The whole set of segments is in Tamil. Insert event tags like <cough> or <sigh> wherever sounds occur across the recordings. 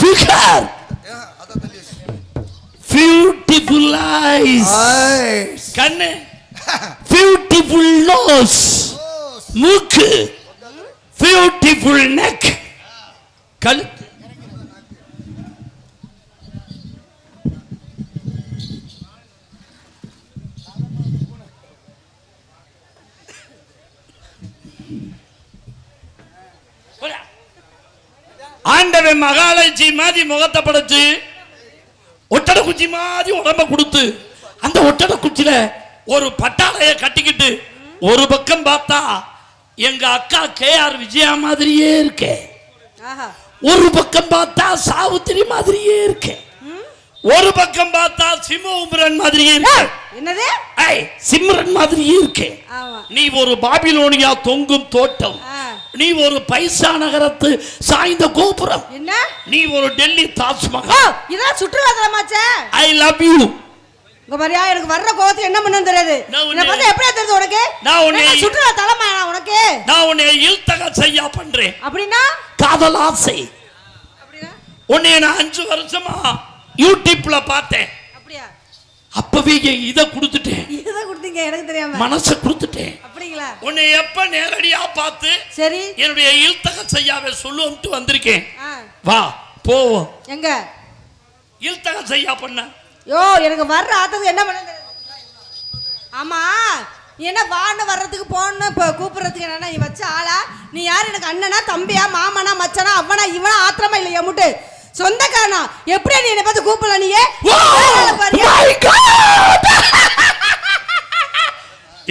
ஃபிகர் பியூட்டிஃபுல் ஐஸ் ஐஸ் கண்ணு பியூட்டிஃபுல் நோஸ் மூக்கு பியூட்டிஃபுல் நெக் கழுத்து ஆண்டவன் மகாலட்சி மாதிரி முகத்தை படைச்சு ஒட்டட குச்சி மாதிரி உடம்ப கொடுத்து அந்த ஒட்டட குச்சியில ஒரு பட்டாளைய கட்டிக்கிட்டு ஒரு பக்கம் பார்த்தா எங்க அக்கா கே ஆர் விஜயா மாதிரியே இருக்கே. ஒரு பக்கம் பார்த்தா சாவித்திரி மாதிரியே இருக்கே. ஒரு பக்கம் பார்த்தா சிம்ம உம்ரன் மாதிரியே இருக்கே. என்னது? சிம்ரன் மாதிரியே இருக்கே. ஆமா. நீ ஒரு பாபிலோனியா தொங்கும் தோட்டம். நீ ஒரு பைசா நகரத்து சாய்ந்த கோபுரம். என்ன? நீ ஒரு டெல்லி தாஜ்மஹால். இதான் சுற்றுலா தலமாச்சே ஐ லவ் யூ இங்க பாரியா எனக்கு வர்ற கோவத்துக்கு என்ன பண்ணுன்னு தெரியாது. நான் பார்த்தா எப்படியா தெரியுது உனக்கு? நான் உன்னை- சுற்றுலா தலமா உனக்கு? நான் உன்னை இல்தக செய்யா பண்றேன். அப்படின்னா? காதல் ஆசை உன்னை நான் அஞ்சு வருஷமா யூடியூப்ல பார்த்தேன். அப்பவே இதை கொடுத்துட்டேன். இதுதான் கொடுத்தீங்க எனக்கு தெரியாம. மனசை கொடுத்துட்டேன். அப்படிங்களா? உன்னை எப்ப நேரடியா பார்த்து சரி. என்னுடைய இல்தக செய்யாவை சொல்லுவோம்ட்டு வந்திருக்கேன். வா போவோம். எங்க? இல்தக செய்யா பண்ண? யோ எனக்கு வர்ற ஆத்தத்துக்கு என்ன பண்ண ஆமா நீ என்ன வான்னு வர்றதுக்கு போன்னு இப்போ கூப்பிடுறதுக்கு என்னன்னா நீ வச்ச ஆளா? நீ யார்? எனக்கு அண்ணனா தம்பியா மாமனா மச்சனா அவனா இவனா ஆத்திரமா இல்லை எம்முட்டு சொந்தக்காரனா? எப்படியா நீ என்னை பார்த்து? My God!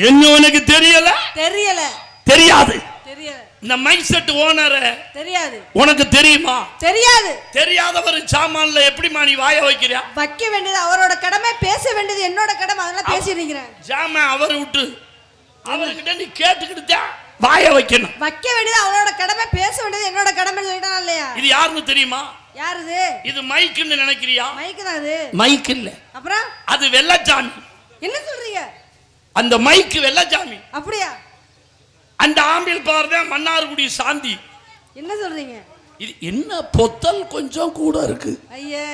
என்ன உனக்கு தெரியல? தெரியல. தெரியாது. தெரியல. இந்த மைக் செட் ஓனர தெரியாது. உனக்கு தெரியுமா? தெரியாது. தெரியாதவர் சாமான்ல எப்படிமா நீ வாய வைக்கிறியா வைக்க வேண்டியது அவரோட கடமை பேச வேண்டியது என்னோட கடமை அதெல்லாம் பேசிடுறேன் ஜாம அவர் விட்டு அவர்கிட்ட நீ கேட்டுக்கிட்டு தான் வாய வைக்கணும். வைக்க வேண்டியது அவரோட கடமை பேச வேண்டியது என்னோட கடமைன்னு சொல்லிட்டா இல்லையா? இது யாருன்னு தெரியுமா? யார் இது மைக்குன்னு நினைக்கிறியா? தான் அது. மைக் இல்ல. அப்புறம்? அது வெள்ளச்சாமி. என்ன சொல்றீங்க? அந்த மைக்கு வெள்ளச்சாமி. அப்படியா? அந்த ஆம்பிள் பார் தான் மன்னார்குடி சாந்தி. என்ன சொல்றீங்க? இது என்ன பொத்தல் கொஞ்சம் கூட இருக்கு. ஐயே.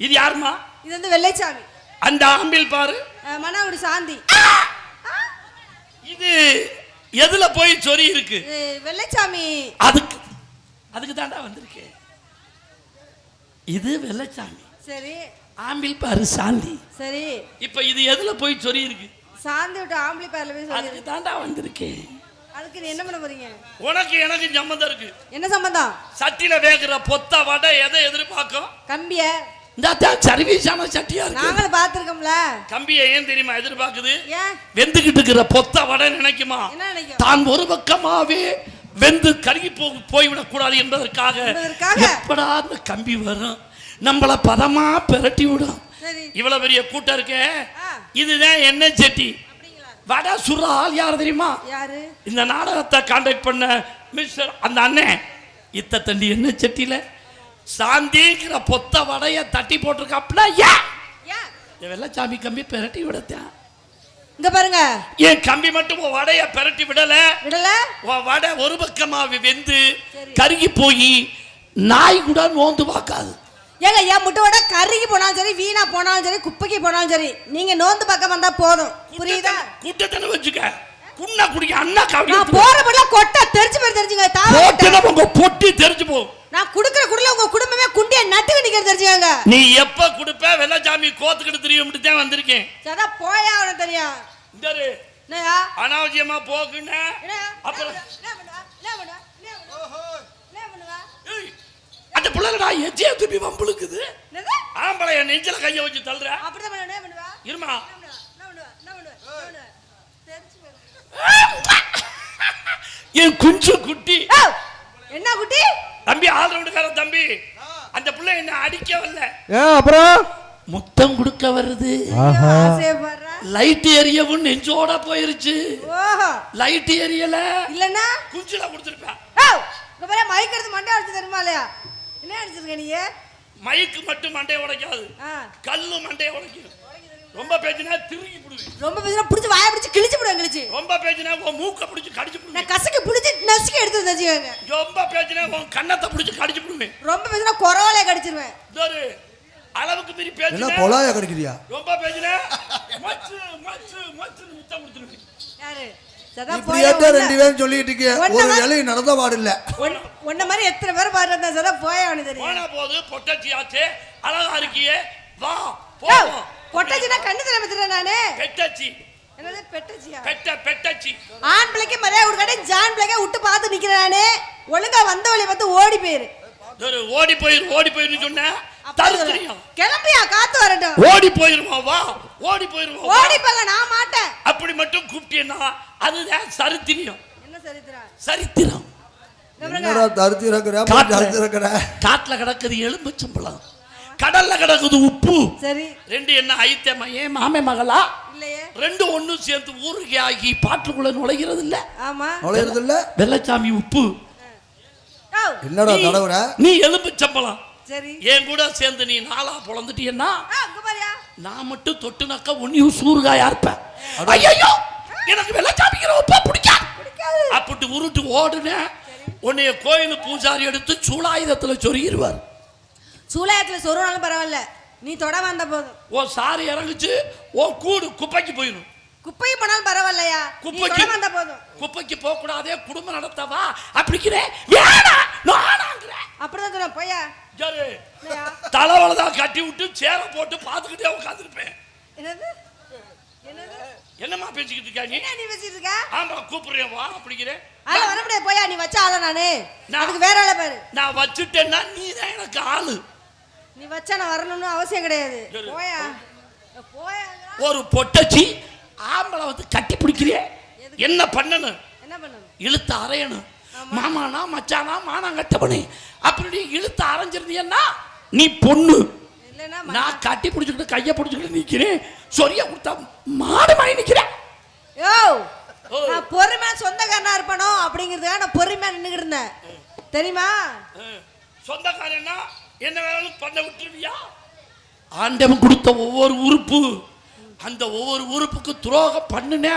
இது யாருமா? இது வந்து வெள்ளைச்சாமி. அந்த ஆம்பிள் பாரு. அஹ், மன்னாகுடி சாந்தி. இது எதுல போய் சொறி இருக்கு? வெள்ளைச்சாமி. அதுக்கு அதுக்கு தாண்டா வந்திருக்கேன் இது வெள்ளச்சாமி. சரி. ஆம்பிள் பாரு சாந்தி. சரி. இப்ப இது எதுல போய் சொறி இருக்கு சாந்தி விட்டு ஆம்பளை பேர்ல போய் சொல்லி அதுக்கு தாண்டா வந்திருக்கேன் அதுக்கு நீ என்ன பண்ண போறீங்க? உனக்கு எனக்கு சம்மந்தம் இருக்கு. என்ன சம்பந்தம் சட்டியில வேகிற பொத்த வடை எதை எதிர்பார்க்கும்? கம்பிய. இந்த சர்வீஸான சட்டியா இருக்கு. நாங்களும் பார்த்துருக்கோம்ல. கம்பியை ஏன் தெரியுமா எதிர்பார்க்குது? ஏன்? வெந்துகிட்டு இருக்கிற பொத்த வடை நினைக்குமா? என்ன நினைக்கும்? தான் ஒரு பக்கமாவே வெந்து கருகி போ போய்விடக் கூடாது என்பதற்காக? எப்படா அந்த கம்பி வரும்? நம்மள பதமா பிரட்டி விடும். இவ்வளவு பெரிய கூட்டம் இருக்கே. இதுதான் எண்ணெய் சட்டி வடை ஆள் யார் தெரியுமா? யாரு? இந்த நாடகத்தை கான்டாக்ட் பண்ண மிஸ்டர் அந்த அண்ணன். இத்த தண்டி எண்ணெய் சட்டியில சாந்திங்கிற பொத்த வடைய தட்டி போட்டிருக்காப்ல ஏன் வெள்ளச்சாமி கம்பி பிரட்டி விடத்தான். இங்க பாருங்க. என் கம்பி மட்டும் உன் வடைய பிரட்டி விடல. விடல? உன் வடை ஒரு பக்கமா வெந்து. கருகி போய் நாய் கூட நோந்து பார்க்காது. ஏங்க என் முட்டையோட கருகி போனாலும் சரி வீணா போனாலும் சரி குப்பைக்கு போனாலும் சரி நீங்க நோந்து பக்கம் வந்தா போதும். புரியுதா? கூட்டத்தனை வச்சுக்க. குண்ணா குடிக்க அண்ணா கவடி நான் போற படலாம் கொட்டை தெரிச்சு போய் தெரிஞ்சுங்க பொட்டி தெரிஞ்சு போகும் நான் குடுக்குற குடுல உங்க குடும்பமே குண்டிய நட்டுக்கு நிக்கிறது தெரிஞ்சுக்கங்க. நீ எப்ப குடுப்ப? வெள்ளச்சாமி கோத்துக்கிட்டு தெரியும் தான் வந்திருக்கேன். சதா போயா அவனுக்கு தெரியும் இந்த இரு. என்னயா? அனாவசியமா போக்குன்னு அப்புறம் என்ன பண்ணுவா? என்ன பண்ணுவா? என்ன பண்ணுவா? என்ன பண்ணுவா? ஏய், அந்த பிள்ளைடா எஜ்ஜியா துப்பி வம்புழுக்குது ஆம்பளை என் நெஞ்சில கைய வச்சு தள்ளுற. அப்படிதான் பண்ணுவா என்ன பண்ணுவா? இருமா. <laughs> என் குஞ்சு குட்டி. என்ன குட்டி? தம்பி ஆதரவுக்கார தம்பி. அந்த பிள்ளை என்ன அடிக்க வரல. ஏன் அப்புறம்? முத்தம் கொடுக்க வருது. லைட் எரியவும் நெஞ்சோட போயிருச்சு. ஓஹோ. லைட் எரியல. இல்லன்னா? குஞ்சுல கொடுத்துருப்பா மைக் எடுத்து மண்டை அடிச்சு தெரியுமா இல்லையா? என்ன அடிச்சிருக்க நீ? மைக்கு மட்டும் மண்டைய உடைக்காது. கல்லு மண்டைய உடைக்கும் ரொம்ப பேசினா திருகி போடுவேன். ரொம்ப பேசினா பிடிச்சி வாயை பிடிச்சி கிழிச்சு விடுவேன் கிழிச்சு. ரொம்ப பேசினா உன் மூக்க பிடிச்சி கடிச்சு போடுவேன். நான் கசக்கி பிடிச்சி நசுக்கி எடுத்து வச்சுக்கோங்க ரொம்ப பேசினா உன் கண்ணத்தை பிடிச்சி கடிச்சு போடுவேன். ரொம்ப பேசினா குறவலே கடிச்சிருவேன். இதொரு அளவுக்கு மீறி என்ன பேசினா பொலாய கிடைக்கிறியா? ரொம்ப பேசினா மச்சு மச்சு மச்சு முத்தம் கொடுத்துருவேன். யாரு? ரெண்டு பேரும் சொல்லிட்டு இருக்கீங்க. ஒரு நடந்த பாடு இல்ல உன்ன மாதிரி எத்தனை பேர் பாடுறதா சதா போயா அவனு தெரியும். போன போது பொட்டச்சியாச்சே அழகா இருக்கியே வா போவோம். பொட்டச்சினா கண்ணு மத்துறேன் நானு. பெட்டச்சி. என்னது பெட்டச்சியா? பெட்ட பெட்டச்சி. ஆண் பிள்ளைக்கு மரியாதை கொடுக்காட்டி ஜான் பிள்ளைக்கு விட்டு பார்த்து நிக்கிறேன் நானு. ஒழுங்கா வந்த வழி பார்த்து ஓடி போயிரு. ஓடி போயிரு ஓடி போயிரு சொன்ன? கிளம்பியா காத்து வரட்டும். ஓடி போயிருமா வா. ஓடி போயிருமா. ஓடி போங்க நான் மாட்டேன். அப்படி மட்டும் கூப்பிட்டேன்னா அதுதான் சரித்திரியம். என்ன சரித்திரா சரித்திரம். என்னடா தருத்தி இருக்கிற காட்டுல. தருத்தி இருக்கிற காட்டுல கிடக்குது எலும்புச்சம்பளம் கடல்ல கிடக்குது உப்பு. சரி. ரெண்டு என்ன ஐத்தம்மா ஏன் மாமே மகளா? இல்லையே. ரெண்டு ஒண்ணு சேர்ந்து ஊருக்கு ஆகி பாட்டுக்குள்ள நுழைகிறது இல்ல ஆமா. நுழையிறது இல்ல வெள்ளச்சாமி உப்பு. என்னடா நீ- தடவுற நீ எலும்புச்சம்பளம் சரி. என் கூட சேர்ந்து நீ நாளா பொழந்துட்டீன்னா ஆ, அங்க பாரியா. நான் மட்டும் தொட்டுனாக்கா ஒன்னியும் சூறுகாயா இருப்பேன் ஐயோ எனக்கு வெள்ளச்சாமிக்கிற உப்பா பிடிக்காது. பிடிக்காது. அப்படி உருட்டு ஓடுனேன். உன்னைய கோயில் பூஜாரி எடுத்து சூளாயுதத்துல சொருகிடுவார் சூலாயத்துல சொருனாலும் பரவாயில்ல. நீ தொட வந்த போதும். ஓ சாரி இறங்குச்சு ஓ கூடு குப்பைக்கு போயிடும். குப்பைக்கு போனாலும் பரவாயில்லையா? குப்பைக்கு வந்த போதும். குப்பைக்கு போக கூடாதே குடும்பம் நடத்தவா? நானாங்கிறேன் அப்படிதான் சொன்ன போயா. தலைவலை தான் கட்டி விட்டு சேரை போட்டு பார்த்துக்கிட்டே உட்காந்துருப்பேன் என்னது? என்னது? என்னம்மா பேசிக்கிட்டு இருக்கா நீ? என்ன நீ வச்சிட்டு இருக்க? ஆமா கூப்பிடுறேன் வா அப்படிங்கிறேன் ஆள வர முடியாது போயா நீ வச்ச ஆள நானு? நான்- அதுக்கு வேற ஆள பாரு. நான் வச்சுட்டேன்னா நீ தான் எனக்கு ஆளு. நீ வச்சா நான் வரணும்னு அவசியம் கிடையாது. போயா. போயா. ஒரு பொட்டச்சி ஆம்பளை வந்து கட்டி பிடிக்கிறே எதுக்கு? என்ன பண்ணணும்? என்ன பண்ணணும்? இழுத்து அரையணும் மாமானா மச்சானா மானாங்கட்டவனே. அப்படி இழுத்து அரைஞ்சிருந்தீன்னா நீ பொண்ணு. நான் கட்டி பிடிச்சிக்கிட்டு கையை பிடிச்சிக்கிட்டு நிக்கிறேன். சொரிய கொடுத்தா மாடு மாதிரி நிக்கிறேன். யோ. நான் பொறுமையா சொந்தக்காரனா இருப்பனோ அப்படிங்கிறதுக்காக நான் பொறுமையா நின்னுகிட்டு இருந்தேன். தெரியுமா? சொந்தக்காரன்னா என்ன வேணாலும் பண்ண விட்டுருவியா? ஆண்டவன் கொடுத்த ஒவ்வொரு உறுப்பு அந்த ஒவ்வொரு உறுப்புக்கு துரோகம் பண்ணுன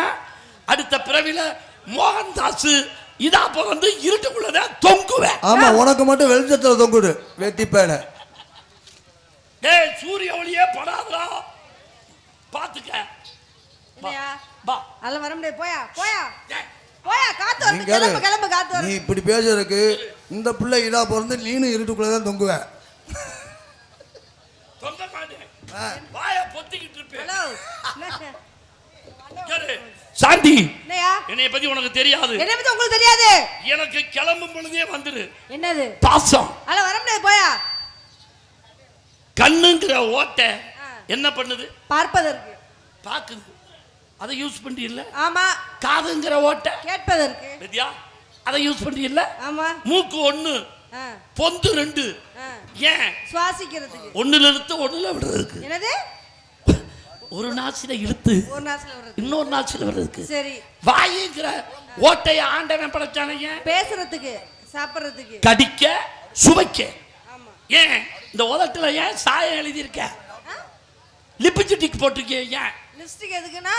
அடுத்த பிறவில மோகன்தாஸ் இதா பிறந்து இருட்டுக்குள்ளதான் தொங்குவேன். ஆமா உனக்கு மட்டும் வெளிச்சத்துல தொங்குடு வெட்டி பேட டேய் சூரிய ஒளியே படாதடா. பாத்துக்க. பா அதெல்லாம் வர முடியாது. போயா போயா. போயா காத்து கேளு. கிளம்பு கிளம்பு காத்து நீ இப்படி பேசுறதுக்கு இந்த பிள்ளை இதா பிறந்து நீனும் இருட்டுக்குள்ளதான் தொங்குவ தொங்க மாட்டேன் ஆ. வாய பொத்திக்கிட்டு இருப்பேன். ஹலோ. <laughs> என்ன கேளு. சாந்தி. என்னையா? என்னைய பத்தி உனக்கு தெரியாது. என்ன பத்தி உங்களுக்கு தெரியாது. எனக்கு கிளம்பும் பொழுதே வந்துரு. என்னது? பாசம். அதெல்லாம் வர முடியாது போயா. கண்ணுங்கிற ஓட்டை. என்ன பண்ணுது? பார்ப்பதற்கு. பாக்குது அதை யூஸ் பண்ணி இல்ல ஆமா. காதுங்கிற ஓட்டை. கேட்பதற்கு. சரியா அதை யூஸ் பண்ணி இல்ல ஆமா. மூக்கு ஒண்ணு. பொந்து ரெண்டு. ஆ. ஏன்? சுவாசிக்கிறதுக்கு. ஒண்ணுல இழுத்து ஒண்ணுல விடுறதுக்கு. என்னது? ஒரு நாசில இழுத்து ஒரு நாசில வர்றது இன்னொரு நாசில விடுறதுக்கு. சரி. வாயுங்கிற ஓட்டையை ஆண்டவன் படைச்சானே பேசுறதுக்கு சாப்பிடுறதுக்கு. கடிக்க சுவைக்க. ஏன்? இந்த உதட்டுல ஏன் சாயம் எழுதியிருக்க? லிப்ஸ்டிக் போட்டிருக்கே ஏன்? லிப்ஸ்டிக் எதுக்குன்னா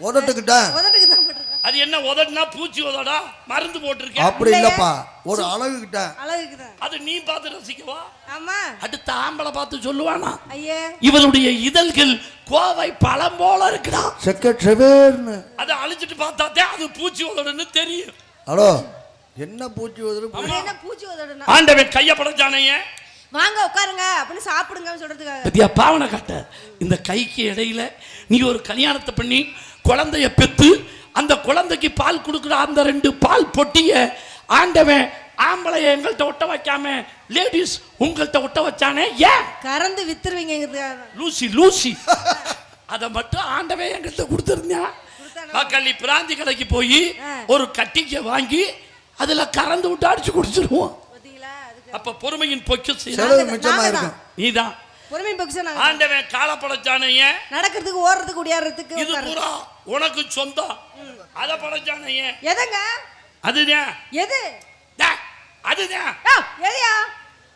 உதட்டுக்கிட்ட உதட்டுக்கு தான் போட்டிருக்கேன் அது என்ன உதடுனா பூச்சி உதடா? மருந்து போட்டிருக்கேன் அப்படி இல்லப்பா. ஒரு அழகு கிட்ட அழகுக்கு அது நீ பார்த்து ரசிக்கவா? ஆமா. அடுத்த ஆம்பளை பார்த்து சொல்லுவானா? ஐயே. இவனுடைய இதழ்கள் கோவை பழம் போல இருக்குடா. செக்கட் செவேர்னு. அதை அழிச்சிட்டு பார்த்தாதே அது பூச்சி உதடுன்னு தெரியும். ஹலோ என்ன பூச்சி இது என்ன பூச்சி உதடுனா? ஆண்டவன் கைய படைச்சானையே. வாங்க உட்காருங்க. அப்படின்னு சாப்பிடுங்கன்னு சொல்றதுக்காக. பத்தியா பாவனை காட்ட. இந்த கைக்கு இடையில நீ ஒரு கல்யாணத்தை பண்ணி குழந்தைய பெத்து அந்த குழந்தைக்கு பால் கொடுக்குற அந்த ரெண்டு பால் பொட்டிய ஆண்டவன் ஆம்பளைய எங்கள்கிட்ட ஒட்ட வைக்காம லேடிஸ் உங்கள்கிட்ட ஒட்ட வச்சானே? ஏன்? கறந்து வித்துருவீங்கிறதுக்காக தான் லூசி லூசி. அதை மட்டும் ஆண்டவன் எங்கள்கிட்ட கொடுத்துருந்தேன்? மக்கள் பிராந்தி கடைக்கு போய். ஒரு கட்டிக்க வாங்கி அதுல கறந்து விட்டு அடிச்சு குடிச்சிருவோம். அப்ப பொறுமையின் பொக்கு செலவு மிச்சமா நாங்க இருக்கும். நீதான். பொறுமை பொக்கிஷம் ஆண்டவன் காலப்படைச்சானே? ஏன் நடக்கிறதுக்கு ஓடுறதுக்கு உடையாடுறதுக்கு இது. பூரா உனக்கு சொந்தம். அத படைச்சானே எதுங்க? அதுதான். எது? அதுதான். எதுயா?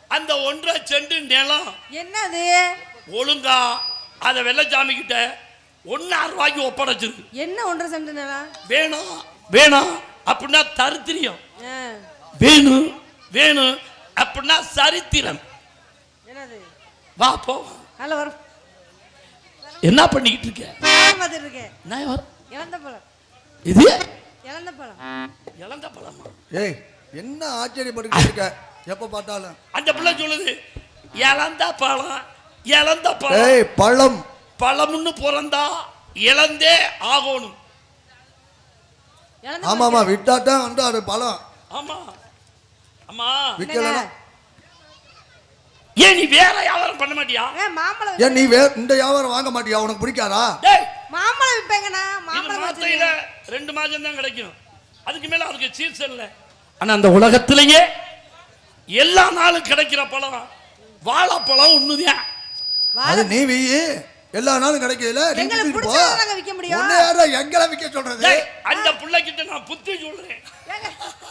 அந்த ஒன்றரை செண்டு நிலம் என்னது? ஒழுங்கா அதை வெள்ளச்சாமி கிட்ட ஒன்னாறு ரூபாய்க்கு ஒப்படைச்சிருக்கு என்ன ஒன்றரை சென்ட் நிலம்? வேணும் வேணும் அப்படின்னா தரித்திரியம். வேணும் வேணும் அப்படின்னா சரித்திரம். என்னது? வா போ. நல்ல வரும். என்ன பண்ணிக்கிட்டு இருக்க? நான் பார்த்துட்டு இருக்கேன். நான் வர- இழந்த பழம். இது? இழந்த பழம். இழந்த பழமா? ஏய் என்ன ஆச்சரியப்பட்டுக்கிட்டு இருக்க? எப்ப பார்த்தாலும். அந்த பிள்ளை சொல்லுது இழந்த பழம் இழந்த பழம். ஏய் பழம். பழம்னு பிறந்தா இழந்தே ஆகணும். ஆமா ஆமா விட்டா தான் வந்து அது பழம். ஆமா. ஆமா விற்கலன்னா ஏன் நீ வேற வியாபாரம் பண்ண மாட்டியா? ஏ மாம்பழம் ஏன் நீ வே இந்த வியாபாரம் வாங்க மாட்டியா? உனக்கு பிடிக்காதா? டேய்! மாம்பழம் விற்பேங்கண்ணா. இது மாம்பழம். ரெண்டு மாதம் தான் கிடைக்கும். அதுக்கு மேல அதுக்கு சீசன் இல்லை ஆனா அந்த உலகத்திலேயே எல்லா நாளும் கிடைக்கிற பழம் வாழைப்பழம் ஒண்ணுதான் அது நீ வெயி எல்லா நாளும் கிடைக்கல. எங்களை விற்க சொல்றது? டேய், அந்த பிள்ளைகிட்ட நான் புத்தி சொல்றேன். ஏங்க,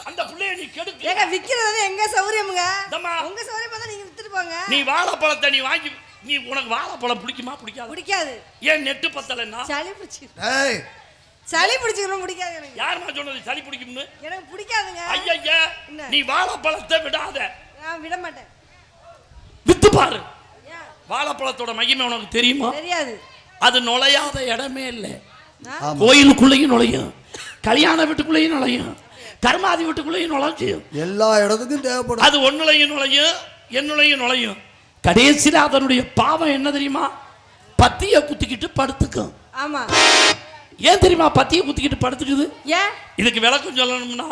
அந்த பிள்ளைய நீ கெடுக்க ஏங்க விக்கிறது எங்க சௌரியமுங்க. உங்க சௌரியம் தான் நீங்க வித்துட்டு போங்க. நீ வாழைப்பழத்தை நீ வாங்கி நீ உனக்கு வாழைப்பழம் பிடிக்குமா பிடிக்காது? பிடிக்காது. ஏன் நெட்டு பத்தலைன்னா? சளி பிடிச்சி ஏய் சளி பிடிச்சிக்கணும் பிடிக்காது எனக்கு. யாருமா சொன்னது சளி பிடிக்கும்னு? எனக்கு பிடிக்காதுங்க. ஐயா என்ன? நீ வாழைப்பழத்தை விடாத. நான் விட மாட்டேன். வித்து பாரு? வாழைப்பழத்தோட மகிமை உனக்கு தெரியுமா? தெரியாது. அது நுழையாத இடமே இல்லை. கோயிலுக்குள்ளேயும் நுழையும். கல்யாண வீட்டுக்குள்ளேயும் நுழையும். கர்மாதி வீட்டுக்குள்ளேயும் நுழைஞ்சியும் எல்லா இடத்துக்கும் தேவைப்படும். அது ஒன்னுலையும் நுழையும் என்னுலையும் நுழையும். கடைசியில் அதனுடைய பாவம் என்ன தெரியுமா? பத்திய குத்திக்கிட்டு படுத்துக்கும் ஆமா. ஏன் தெரியுமா பத்திய குத்திக்கிட்டு படுத்துக்குது? ஏன்? இதுக்கு விளக்கம் சொல்லணும்னா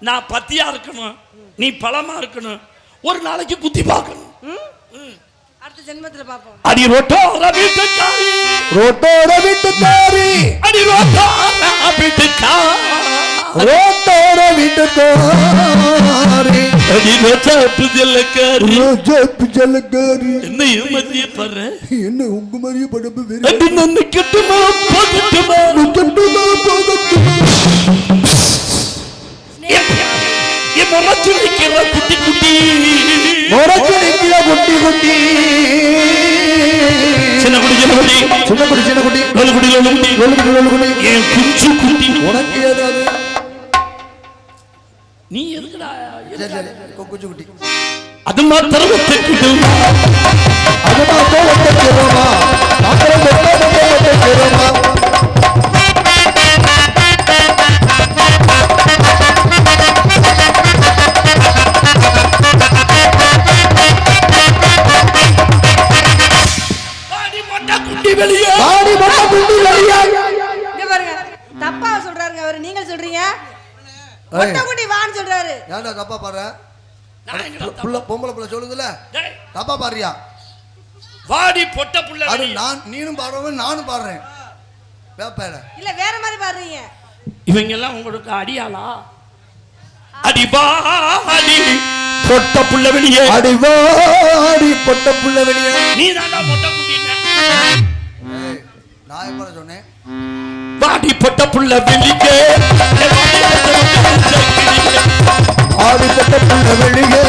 நான் பத்தியா இருக்கணும் நீ பழமா இருக்கணும் ஒரு நாளைக்கு குத்தி பார்க்கணும். அடி ரொட்டோர வீட்டுக்காரி ரோட்டோட வீட்டுக்காரி அடி ரொட்டோர வீட்டுக்காரி ரோட்டோட வீட்டுக்காரி அடி ரொட்டாப்பு ஜல்லக்காரி ரோஜாப்பு ஜலக்காரி என்ன ஏமாத்திய பாரு? என்ன உங்க மாதிரியே படப்பு வேற? அடி நன்னு கெட்டுமா போகட்டுமா? கட்டுமா போகட்டுமா? என் வைக்கிற குட்டி குட்டி. நிக்கிற குட்டி குட்டி. சின்ன குடி சின்ன குடி சின்ன குட்டி சின்ன குட்டி. லொல்லு குடி லொல்லு குடி லொல்லு குட்டி லொல்லு குட்டி. என் குஞ்சு குட்டி? உனக்கு ஏதாவது நீ எதுக்குடா? சரி சரி. குச்சி குட்டி. அது மாத்திரம் புள்ள பொம்பளை புள்ள சொல்லுதுல டேய், தப்பா பாடுறியா? வாடி பொட்ட புள்ள அது. நான் நீனும் பாடுறவன் நானும் பாடுறேன். வேப்பையில இல்ல வேற மாதிரி பாடுறீங்க. இவங்க எல்லாம் உங்களுக்கு அடியாளா? அடிபாடி பொட்ட புள்ள வெளியே. அடி வாடி பொட்ட புள்ள வெளியா. நீ தாண்டா மொட்டை குட்டின நான் எப்ப சொன்னேன். வாடி பொட்ட புள்ள வெளியே. பொட்ட புள்ள வெளியே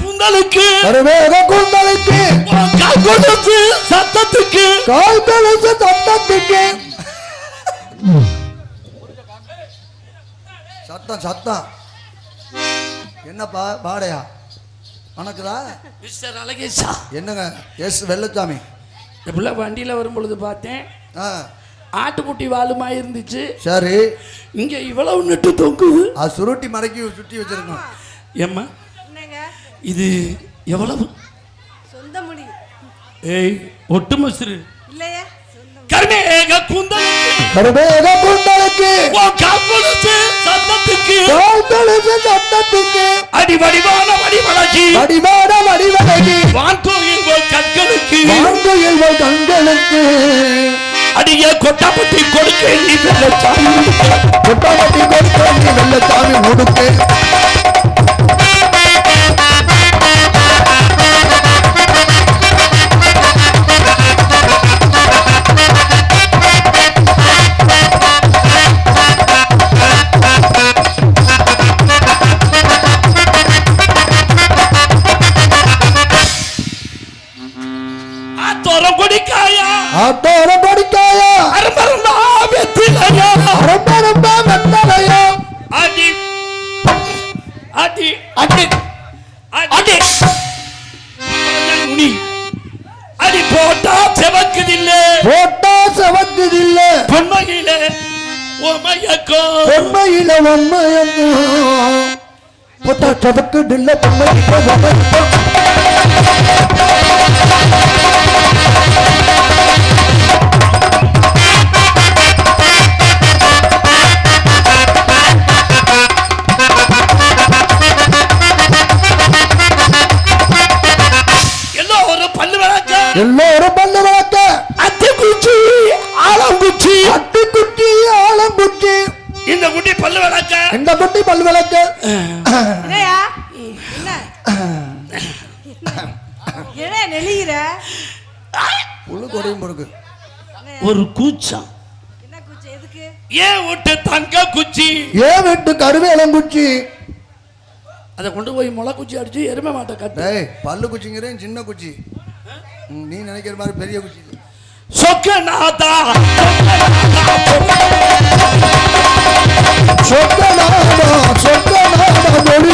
குந்தலுக்கு குந்தலுக்கு கொடுத்து சத்தத்துக்கு கால் சத்தம். என்னப்பா பாடையா வணக்குதா மிஸ்டர் அழகேஷா என்னங்க? எஸ் வெள்ளச்சாமி. பிள்ளை வண்டியில் வரும்பொழுது பார்த்தேன். ஆ. ஆட்டுக்குட்டி வாலுமா இருந்துச்சு. சரி. இங்க இவ்வளவு நெட்டு தொங்குது அது சுருட்டி மடக்கி சுற்றி வச்சிருக்கோம் ஏம்மா? என்னங்க? இது எவ்வளவு? சொந்த முடி. ஏய் ஒட்டு மசுரு இல்லையே. கர்மேக குந்தலுக்கு. கருவேக குந்தலுக்கு. உன் காப்பொழுது சத்தத்துக்கு கால் கலச சத்தத்துக்கு அடி வடிவான வடிவழகி வடிவான வடிவழகி வான்கோயில் போல் கற்களுக்கு வாழ்க்கையில் உன் கண்களுக்கு அடிய கொட்டாப்பட்டி கொடுக்க நீ பொம்மை இப்போ பொம்மை இப்போ ஏன் விட்டு தங்க குச்சி? ஏன் விட்டு கருவேலங்குச்சி அதை கொண்டு போய் முளை குச்சி அடிச்சு எருமை மாட்டை கட்டு. பல்லு குச்சிங்கிறேன் சின்ன குச்சி. நீ நினைக்கிற மாதிரி பெரிய குச்சி. சொக்க நாதா சொக்கநாதா சொக்கநாதா மொழி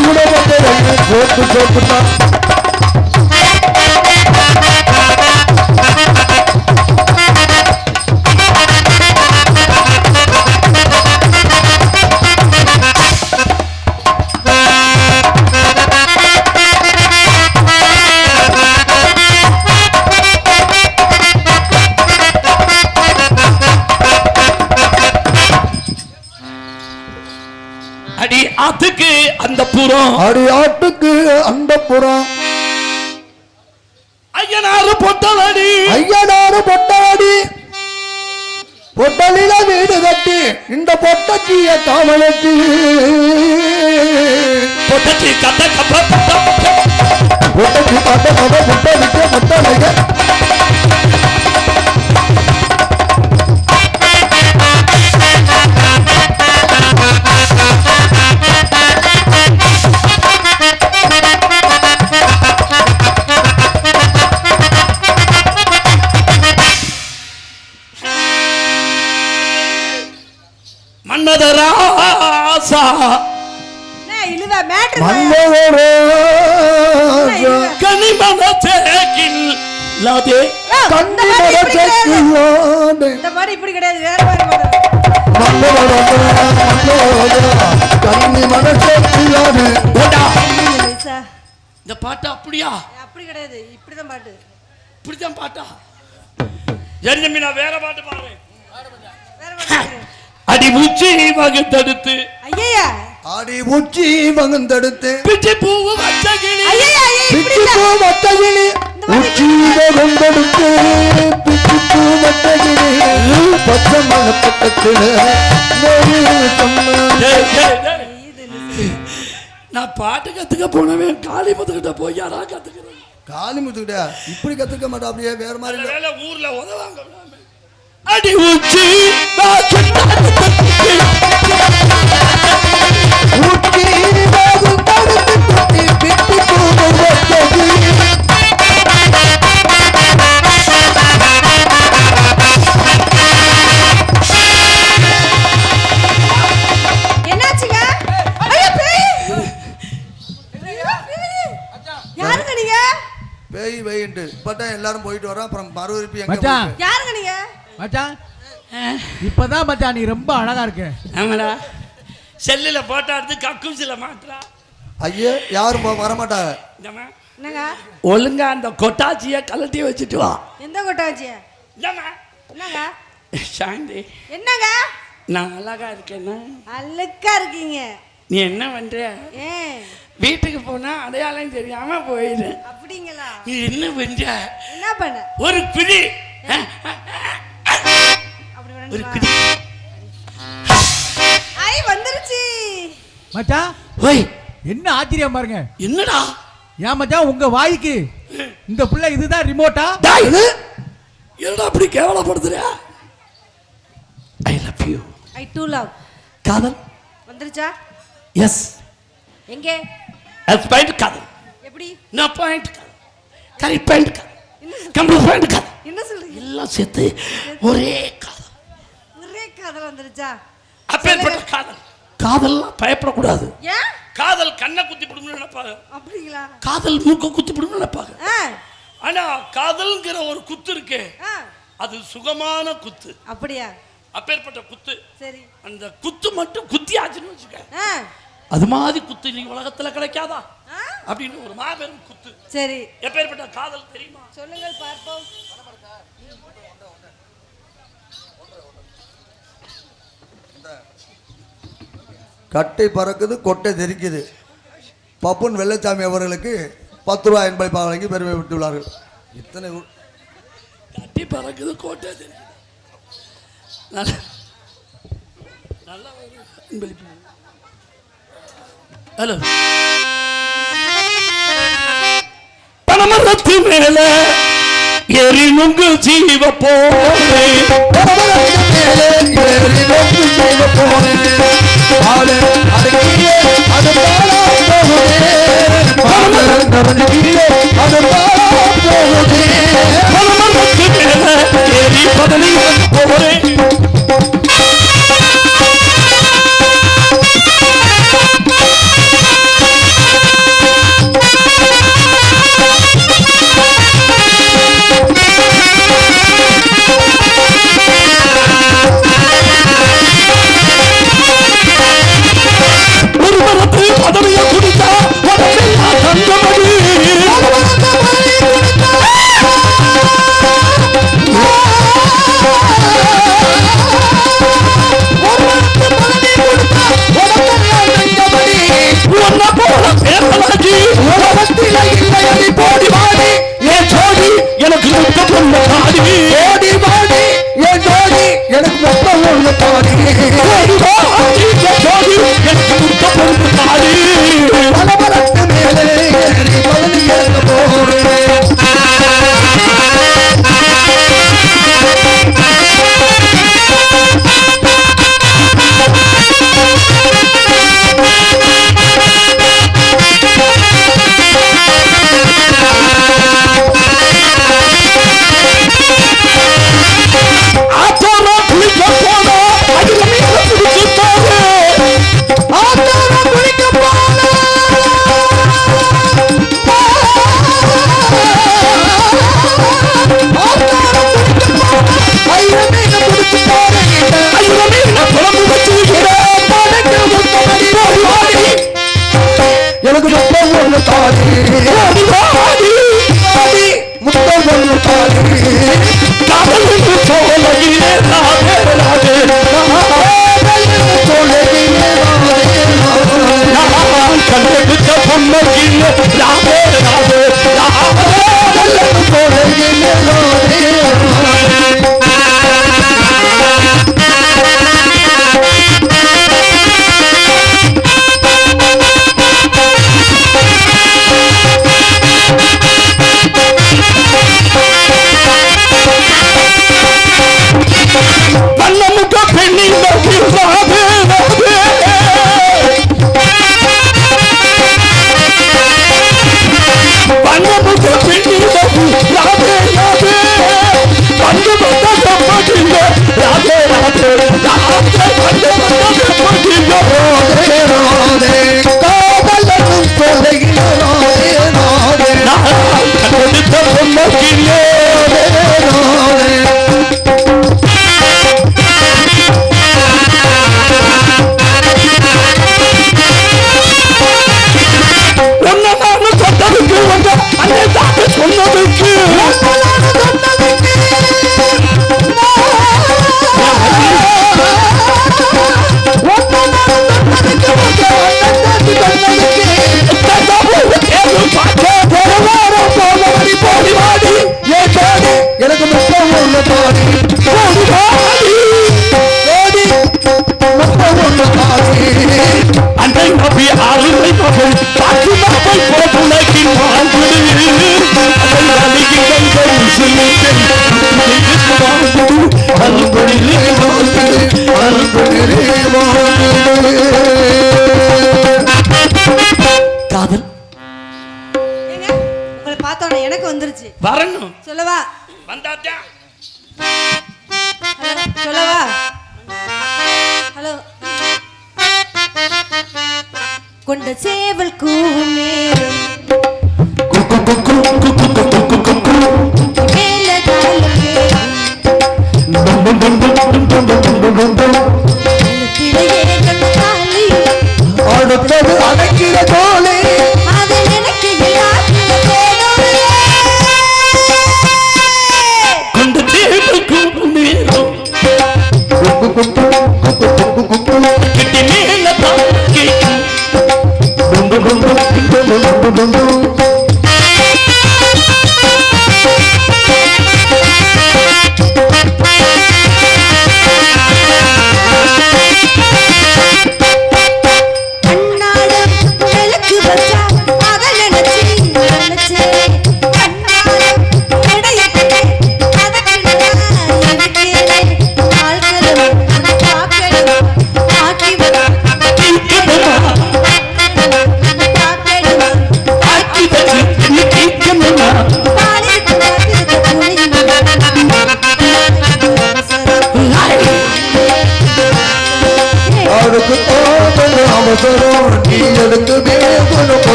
அதுக்கு அந்த புறம். அடி ஆட்டுக்கு அந்த புறம். ஐயனாறு பொட்டலடி. ஐயனாரு பொட்டாடி பொட்டலில வீடு கட்டி இந்த பொட்டச்சிய காவலத்தி பொட்டச்சி கத்த கப்ப பொட்ட பொட்டச்சி காட்ட கவ பொட்டலிக்க பொட்டலைய பாட்டு அப்படியா? அப்படி கிடையாது. இப்படிதான் பாட்டு. இப்படித்தான் பாட்டா? சரி தம்பி நான் வேற பாட்டு பாடுறேன். வேற பாட்டு அடி உச்சி வகுத்தெடுத்து ஐயா ஆடி உச்சி மகந்தெடுத்து. பிச்சி பூவு வச்ச கிளி. ஐயா ஐயா இப்படி பிச்சி. பூ மத்தகிளி உச்சி மகந்தெடுத்து. பிச்சி பூ மத்தகிளி பச்சை மக நான் பாட்டு கத்துக்க போனவன் காளி முத்துக்கிட்ட போய் யாரா கத்துக்கிறேன் காலி முத்துக்கிட்ட இப்படி கத்துக்க மாட்டா அப்படியே வேற மாதிரி இல்ல. வேலை ஊர்ல உதவாங்க. அடி உச்சி வகுத்தெடுத்து உச்சி பேய் பேயின்ட்டு இப்பதான் எல்லாரும் போயிட்டு வரோம் அப்புறம் மறுவிருப்பி எங்க மச்சான். யாருங்க நீங்க? மச்சான். இப்பதான் மச்சான் நீ ரொம்ப அழகா இருக்க. ஆமாடா. செல்லுல போட்டோ எடுத்து கக்கூசில மாட்டுறா. ஐயே யாரும் போ- வரமாட்டாங்க. என்னங்க? ஒழுங்கா அந்த கொட்டாச்சிய கலட்டி வச்சுட்டு வா. எந்த கொட்டாச்சி இந்தம்மா, என்னங்க? சாந்தி. என்னங்க? நான் அழகா இருக்கேன்னா அழுக்கா இருக்கீங்க. நீ என்ன பண்ற? ஏன்? வீட்டுக்கு போனா அடையாளம் தெரியாம போயிடு அப்படிங்களா? நீ என்ன பண்ற? என்ன பண்ண? ஒரு பிடி அப்படி ஒரு? பிடி ஐ வந்துருச்சு. மச்சான் ஓய். என்ன ஆச்சரியம் பாருங்க. என்னடா? ஏன் மச்சான் உங்க வாய்க்கு இந்த புள்ள இதுதான் ரிமோட்டா டேய் என்னடா அப்படி கேவலப்படுத்துற I love you I too love காதல். வந்துருச்சா? எஸ் எங்கே? హెల్త్ పాయింట్ కాదు నా పాయింట్ కాదు కరీ పాయింట్ కాదు కంప్లీట్ என்ன కాదు எல்லாம் சேர்த்து ஒரே காதல் ஒரே காதல் வந்துருச்சா? அப்பேற்பட்ட காதல். காதல்லாம் பயப்படக்கூடாது. காதல் கண்ணை குத்தி விடும்னு நினைப்பாங்க. அப்படிங்களா? காதல் மூக்க குத்தி விடும்னு நினைப்பாங்க. ஆனா காதல்ங்கிற ஒரு குத்து இருக்கு அது சுகமான குத்து. அப்படியா? அப்பேற்பட்ட குத்து. சரி. அந்த குத்து மட்டும் குத்தி ஆச்சுன்னு வச்சுக்க அது மாதிரி குத்து நீ உலகத்துல கிடைக்காதா? அப்படின்னு ஒரு மாபெரும் குத்து. சரி. எப்பேற்பட்ட காதல் தெரியுமா? சொல்லுங்கள் பார்ப்போம். கட்டை பறக்குது கொட்டை தெரிக்குது. பப்புன் வெள்ளச்சாமி அவர்களுக்கு பத்து ரூபாய் என்பதை வழங்கி பெருமை விட்டுள்ளார்கள். இத்தனை கட்டி பறக்குது கோட்டை தெரிக்குது. நல்ல நல்ல ஹலோ. பனமரத்து மேல எரி நுங்கு ஜீவ போலே பதனி போரே